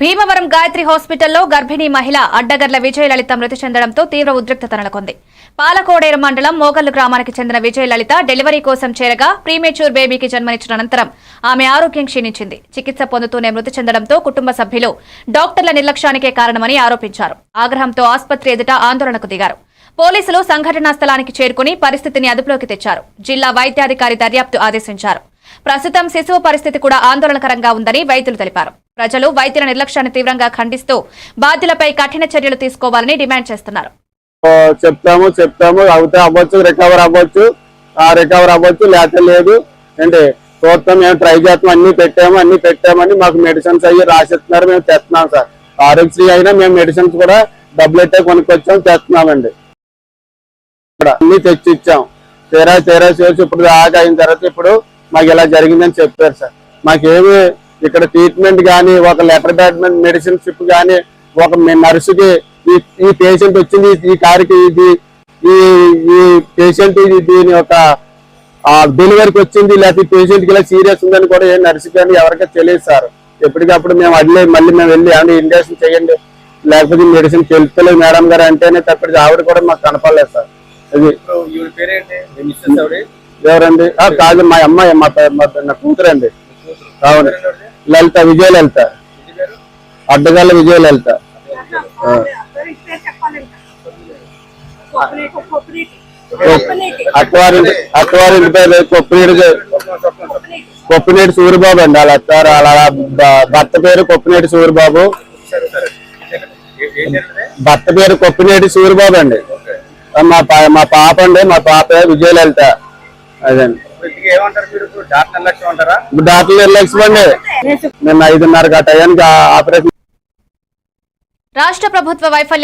భీమవరం గాయత్రి హాస్పిటల్లో గర్భిణీ మహిళ అడ్డగర్ల విజయలలిత మృతి చెందడంతో తీవ్ర ఉద్రిక్తత నెలకొంది పాలకోడేరు మండలం మోగల్లు గ్రామానికి చెందిన విజయలలిత డెలివరీ కోసం చేరగా ప్రీమేచ్యూర్ బేబీకి జన్మనిచ్చిన అనంతరం ఆమె ఆరోగ్యం క్షీణించింది. చికిత్స పొందుతూనే మృతి చెందడంతో కుటుంబ సభ్యులు డాక్టర్ల నిర్లక్ష్యానికే కారణమని ఆరోపించారు. ఆగ్రహంతో ఆసుపత్రి ఎదుట ఆందోళనకు దిగారు. పోలీసులు సంఘటనా స్థలానికి చేరుకుని పరిస్థితిని అదుపులోకి తెచ్చారు. జిల్లా వైద్యాధికారి దర్యాప్తు ఆదేశించారు. ప్రస్తుతం శిశువు పరిస్థితి కూడా ఆందోళనకరంగా ఉందని వైద్యులు తెలిపారు. ప్రజలు వైద్యుల నిర్లక్ష్యాన్ని తీవ్రంగా ఖండిస్తూ బాధ్యులపై కఠిన చర్యలు తీసుకోవాలని డిమాండ్ చేస్తున్నారు. ఓ, చెప్తాము చెప్తాము. అవుతే అవ్వచ్చు రికవర్ అవ్వచ్చు. ఆ రికవర్ అవ్వచ్చు లేకపోతే లేదు. అంటే చూస్తాం మేము ట్రై చేస్తాం అన్ని పెట్టాము అన్ని పెట్టామని మాకు మెడిసిన్స్ అయ్యి రాసిస్తున్నారు మేము తెస్తున్నాం సార్. ఆరోగ్యశ్రీ అయినా మేము మెడిసిన్స్ కూడా డబ్బులు ఎట్టే కొనుక్కొచ్చాం తెస్తున్నామండి అన్ని తెచ్చి ఇచ్చాం తీరా తీరా చేసి ఇప్పుడు దాకా అయిన తర్వాత ఇప్పుడు మాకు ఇలా జరిగిందని చెప్పారు సార్. మాకేమి ఇక్కడ ట్రీట్మెంట్ కానీ ఒక లెటర్ బ్యాట్మెంట్ మెడిసిన్ షిప్ కానీ ఒక నర్సుకి ఈ పేషెంట్ వచ్చింది ఈ కారుకి ఇది ఈ ఈ పేషెంట్ ఇది దీని ఒక డెలివరీకి వచ్చింది లేకపోతే పేషెంట్కి ఇలా సీరియస్ ఉందని కూడా ఏ నర్సు కానీ ఎవరికీ తెలియదు సార్. ఎప్పటికప్పుడు మేము అడ్లే మళ్ళీ మేము వెళ్ళి ఏమైనా ఇంజక్షన్ చేయండి లేకపోతే మెడిసిన్ తెలుస్తలేదు మేడం గారు అంటేనే తప్పటి ఆవిడ కూడా మాకు కనపడలేదు సార్. అది ఎవరండి? కాదు మా అమ్మాయి మా నా కూతురండి. అవును. లలిత విజయ లలిత అడ్డగాళ్ళ అడ్డగల్ల విజయ లలిత అత్తవారింటి అత్తవారింటి పేరు కొప్పినీడు కొప్పినేటి సూరిబాబు అండి అలా అత్తారు అలా భర్త పేరు కొప్పినేటి సూరిబాబు. భర్త పేరు కొప్పినేటి సూరిబాబు అండి. మా పా- మా పాప అండి మా పాప విజయ లలిత అదండి. డాక్టర్ నిర్లక్ష్యం అండి. ఐదున్నర టయానికి ఆపరేషన్ రాష్ట్ర ప్రభుత్వ వైఫల్యం